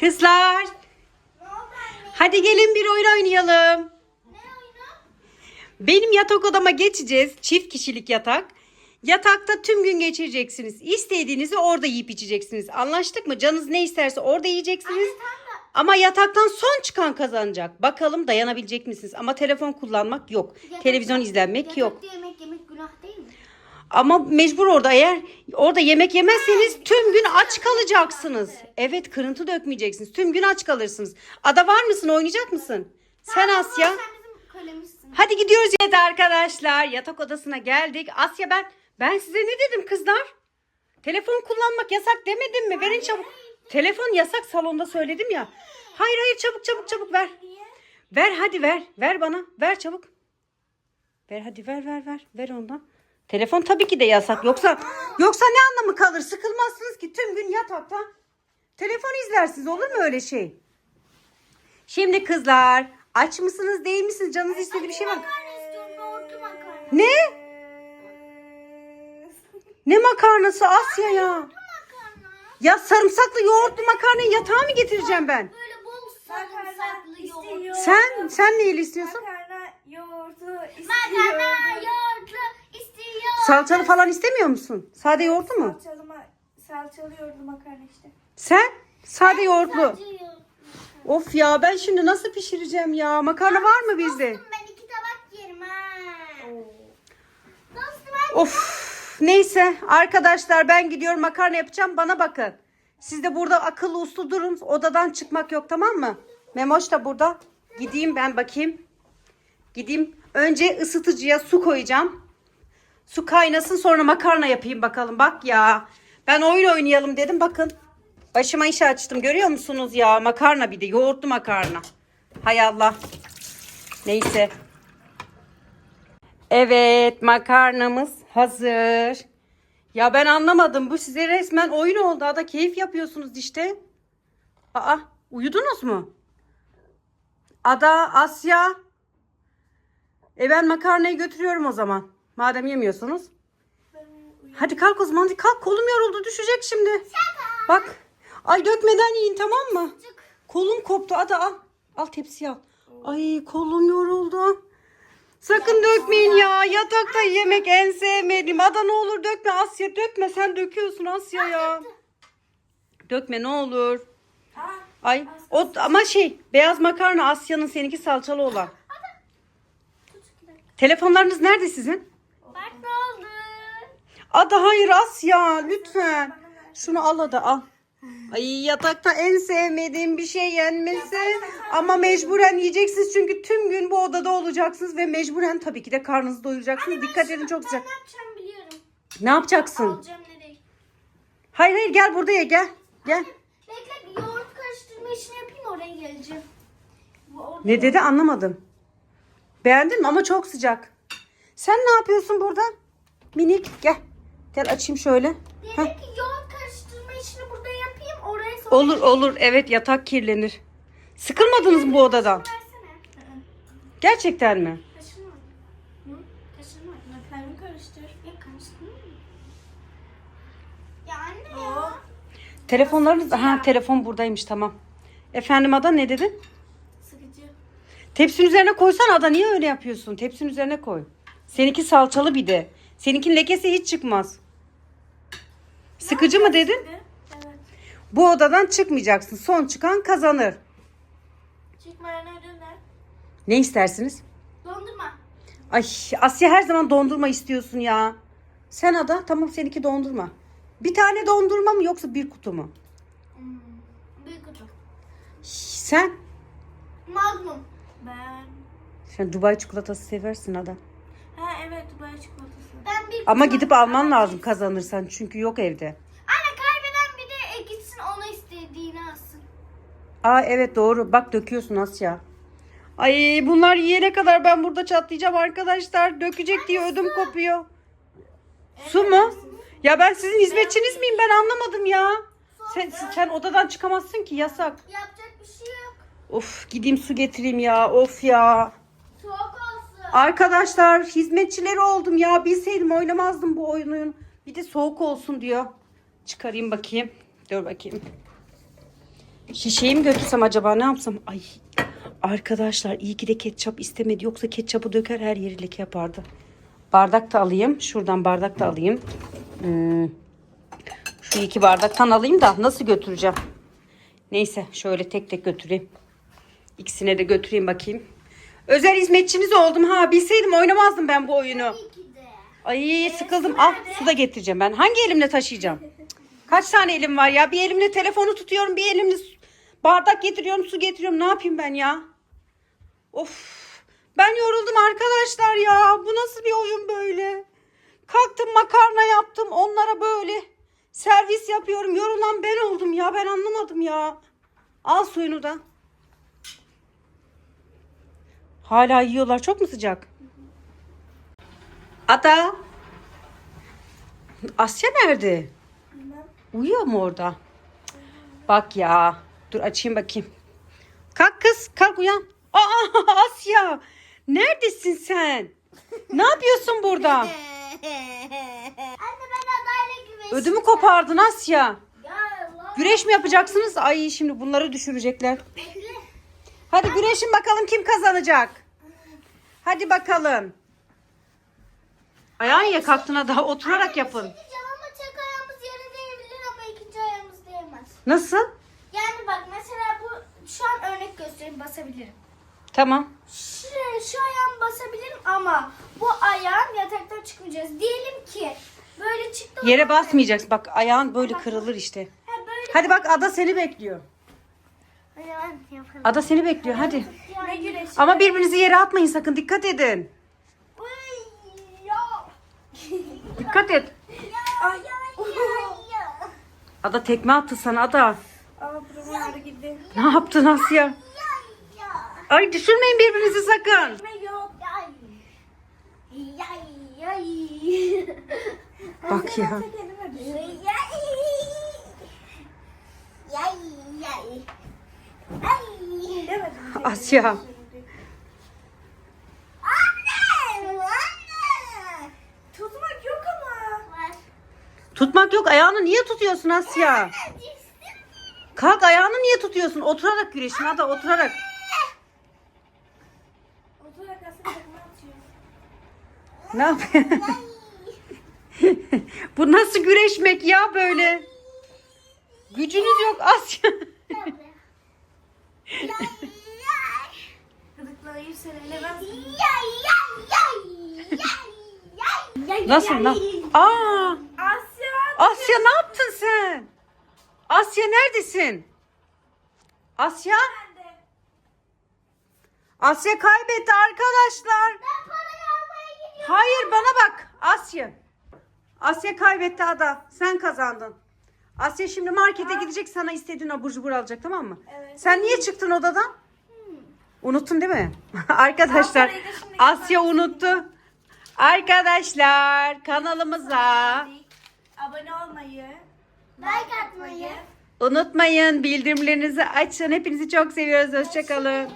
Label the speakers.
Speaker 1: Kızlar, hadi gelin bir oyun oynayalım.
Speaker 2: Ne oyunu?
Speaker 1: Benim yatak odama geçeceğiz. Çift kişilik yatak. Yatakta tüm gün geçireceksiniz. İstediğinizi orada yiyip içeceksiniz. Anlaştık mı? Canınız ne isterse orada yiyeceksiniz. Ama yataktan son çıkan kazanacak. Bakalım dayanabilecek misiniz? Ama telefon kullanmak yok. Televizyon izlenmek yok.
Speaker 2: Yemek yemek günah değil mi?
Speaker 1: Ama mecbur orada eğer orada yemek yemezseniz tüm gün aç kalacaksınız. Evet kırıntı dökmeyeceksiniz. Tüm gün aç kalırsınız. Ada var mısın? Oynayacak mısın? Sen Asya.
Speaker 2: Sen bizim kalemizsin.
Speaker 1: Hadi gidiyoruz evet arkadaşlar. Yatak odasına geldik. Asya ben ben size ne dedim kızlar? Telefon kullanmak yasak demedim mi? Verin çabuk. Telefon yasak salonda söyledim ya. Hayır hayır çabuk çabuk çabuk ver. Ver hadi ver. Ver bana. Ver çabuk. Ver hadi ver ver ver. Ver ondan. Telefon tabii ki de yasak. Yoksa yoksa ne anlamı kalır? Sıkılmazsınız ki tüm gün yatakta telefon izlersiniz. Olur mu öyle şey? Şimdi kızlar aç mısınız değil misiniz? Canınız istediği bir şey var. mı?
Speaker 2: Makarna istiyorum. Yoğurtlu makarna.
Speaker 1: Ne? Ne makarnası Asya ya? Ya sarımsaklı yoğurtlu makarnayı yatağa mı getireceğim ben?
Speaker 2: Böyle bol sarımsaklı yoğurt.
Speaker 1: Sen sen neyi istiyorsun?
Speaker 3: Makarna yoğurdu
Speaker 2: Makarna yoğurtlu istiyor.
Speaker 1: Salçalı falan istemiyor musun? Sade yoğurtlu mu?
Speaker 3: Salçalı, ma- salçalı yoğurdu makarna işte.
Speaker 1: Sen? Sade yoğurtlu.
Speaker 2: Sadece.
Speaker 1: Of ya ben şimdi nasıl pişireceğim ya? Makarna var mı bizde?
Speaker 2: Dostum ben iki tabak yerim ha. Dostum
Speaker 1: Of neyse arkadaşlar ben gidiyorum makarna yapacağım bana bakın. Siz de burada akıllı uslu durun odadan çıkmak yok tamam mı? Memoş da burada. Gideyim ben bakayım. Gideyim. Önce ısıtıcıya su koyacağım. Su kaynasın sonra makarna yapayım bakalım. Bak ya. Ben oyun oynayalım dedim bakın. Başıma iş açtım görüyor musunuz ya? Makarna bir de yoğurtlu makarna. Hay Allah. Neyse. Evet makarnamız hazır. Ya ben anlamadım. Bu size resmen oyun oldu. Ada keyif yapıyorsunuz işte. Aa uyudunuz mu? Ada, Asya. E ben makarnayı götürüyorum o zaman. Madem yemiyorsunuz. Hadi kalk o zaman. Hadi kalk. Kolum yoruldu. Düşecek şimdi. Bak. Ay dökmeden yiyin tamam mı? Kolum koptu. Ada al. Al tepsiyi al. Ay kolum yoruldu. Sakın dökmeyin ya. Yatakta yemek en sevmediğim. Ada ne olur dökme Asya. Dökme sen döküyorsun Asya ya. Dökme ne olur. Ay o ama şey beyaz makarna Asya'nın seninki salçalı olan. Telefonlarınız nerede sizin?
Speaker 2: Bak ne oldu?
Speaker 1: Ada hayır Asya lütfen. Şunu al Ada al. Ay yatakta en sevmediğim bir şey yenmesi. Ama mecburen yiyeceksiniz çünkü tüm gün bu odada olacaksınız ve mecburen tabii ki de karnınızı doyuracaksınız. Dikkat edin çok sıcak.
Speaker 2: Ne yapacağım biliyorum.
Speaker 1: Ne yapacaksın?
Speaker 2: Alacağım nereye?
Speaker 1: Hayır hayır gel buraya gel. Gel.
Speaker 2: Bekle yoğurt karıştırma işini yapayım oraya geleceğim.
Speaker 3: bu orada.
Speaker 1: Ne dedi anlamadım. Beğendin mi ama çok sıcak. Sen ne yapıyorsun burada? Minik gel. Gel açayım şöyle. Heh.
Speaker 2: ki yoğurt karıştırma işini burada yapayım oraya sonra
Speaker 1: Olur olur evet yatak kirlenir. Sıkılmadınız mı bu odadan?
Speaker 2: versene.
Speaker 1: Gerçekten mi?
Speaker 2: Kaşınma. Hı? Kaşınma.
Speaker 3: Karıştır.
Speaker 2: Ya karıştırma mı? Ya anne ya.
Speaker 3: Oo.
Speaker 1: Telefonlarınız ha telefon buradaymış tamam. Efendim Ada ne dedin?
Speaker 3: Sıkıcı.
Speaker 1: Tepsinin üzerine koysan Ada niye öyle yapıyorsun? Tepsinin üzerine koy. Seninki salçalı bir de. Seninkinin lekesi hiç çıkmaz. Sıkıcı mı dedin?
Speaker 3: Evet.
Speaker 1: Bu odadan çıkmayacaksın. Son çıkan kazanır.
Speaker 3: Çıkmayan ödül ne?
Speaker 1: Ne istersiniz?
Speaker 2: Dondurma.
Speaker 1: Ay Asya her zaman dondurma istiyorsun ya. Sen Ada tamam seninki dondurma. Bir tane dondurma mı yoksa bir kutu mu?
Speaker 2: Hmm. Büyük kutu.
Speaker 1: Sen?
Speaker 2: Magnum.
Speaker 3: Ben.
Speaker 1: Sen Dubai çikolatası seversin Ada.
Speaker 3: Ha evet Dubai çikolatası.
Speaker 2: Ben bir
Speaker 1: Ama gidip alman lazım kazanırsan çünkü yok evde.
Speaker 2: Anne kaybeden bir de e, gitsin ona istediğini alsın.
Speaker 1: Aa evet doğru. Bak döküyorsun Asya. Ay bunlar yiyene kadar ben burada çatlayacağım arkadaşlar. Dökecek diye ödüm kopuyor. Su mu? Ya ben sizin hizmetçiniz miyim? Ben anlamadım ya. Sen, sen odadan çıkamazsın ki yasak.
Speaker 2: Yapacak bir şey yok.
Speaker 1: Of gideyim su getireyim ya. Of ya. Arkadaşlar hizmetçileri oldum ya. Bilseydim oynamazdım bu oyunu. Bir de soğuk olsun diyor. Çıkarayım bakayım. Dur bakayım. Şişeyi mi götürsem acaba ne yapsam? Ay arkadaşlar iyi ki de ketçap istemedi. Yoksa ketçapı döker her yeri leke yapardı. Bardak da alayım. Şuradan bardak da alayım. Hmm. Şu iki bardaktan alayım da nasıl götüreceğim? Neyse şöyle tek tek götüreyim. İkisine de götüreyim bakayım. Özel hizmetçiniz oldum ha. Bilseydim oynamazdım ben bu oyunu. Ay sıkıldım. Ah su da getireceğim ben. Hangi elimle taşıyacağım? Kaç tane elim var ya? Bir elimle telefonu tutuyorum, bir elimle bardak getiriyorum, su getiriyorum. Ne yapayım ben ya? Of. Ben yoruldum arkadaşlar ya. Bu nasıl bir oyun böyle? Kalktım makarna yaptım. Onlara böyle servis yapıyorum. Yorulan ben oldum ya. Ben anlamadım ya. Al suyunu da. Hala yiyorlar. Çok mu sıcak? Ada. Asya nerede? Uyuyor mu orada? Bak ya. Dur açayım bakayım. Kalk kız kalk uyan. Aa Asya. Neredesin sen? Ne yapıyorsun burada?
Speaker 2: Anne ben adayla güveştim.
Speaker 1: Ödümü kopardın Asya.
Speaker 2: Ya.
Speaker 1: Güreş mi yapacaksınız? Ay şimdi bunları düşürecekler. Hadi güreşin bakalım kim kazanacak. Hadi bakalım. Ayağın ya kalktığına daha oturarak yapın.
Speaker 2: Ama tek ayağımız yere değebilir ama ikinci ayağımız değmez.
Speaker 1: Nasıl?
Speaker 3: Yani bak mesela bu şu an örnek göstereyim basabilirim.
Speaker 1: Tamam.
Speaker 3: Şuraya şu ayağımı basabilirim ama bu ayağım yataktan çıkmayacağız. Diyelim ki böyle çıktı.
Speaker 1: Yere basmayacaksın. Bak ayağın böyle kırılır işte.
Speaker 3: Ha böyle.
Speaker 1: Hadi bak Ada seni bekliyor. Ada seni bekliyor hadi.
Speaker 3: Ne?
Speaker 1: Ama birbirinizi yere atmayın sakın dikkat edin. Dikkat et.
Speaker 3: Ay.
Speaker 1: Ada tekme attı sana Ada.
Speaker 3: Aa gitti.
Speaker 1: Ne yaptın Asya? Ay düşürmeyin birbirinizi sakın. Bak ya.
Speaker 2: Yay yay. Yay. Ay.
Speaker 3: Demedim.
Speaker 1: Asya.
Speaker 3: Tutmak yok ama.
Speaker 1: Tutmak yok ayağını niye tutuyorsun Asya? Kalk ayağını niye tutuyorsun? Oturarak güreşin Ada oturarak.
Speaker 3: Oturarak.
Speaker 1: Ne yapıyorsun? Bu nasıl güreşmek ya böyle? Gücünüz yok Asya. Nasıl lan? Aa!
Speaker 3: Asya.
Speaker 1: Asya ne yaptın sen? Asya neredesin? Asya? Asya kaybetti arkadaşlar. Hayır bana bak Asya. Asya kaybetti Ada. Sen kazandın. Asya şimdi markete gidecek sana istediğin abur cubur alacak tamam mı?
Speaker 3: Evet.
Speaker 1: Sen niye çıktın odadan? Unuttun değil mi? Arkadaşlar Asya unuttu. Arkadaşlar kanalımıza
Speaker 3: Abone olmayı.
Speaker 2: Like atmayı.
Speaker 1: unutmayın bildirimlerinizi açın. Hepinizi çok seviyoruz. Hoşçakalın.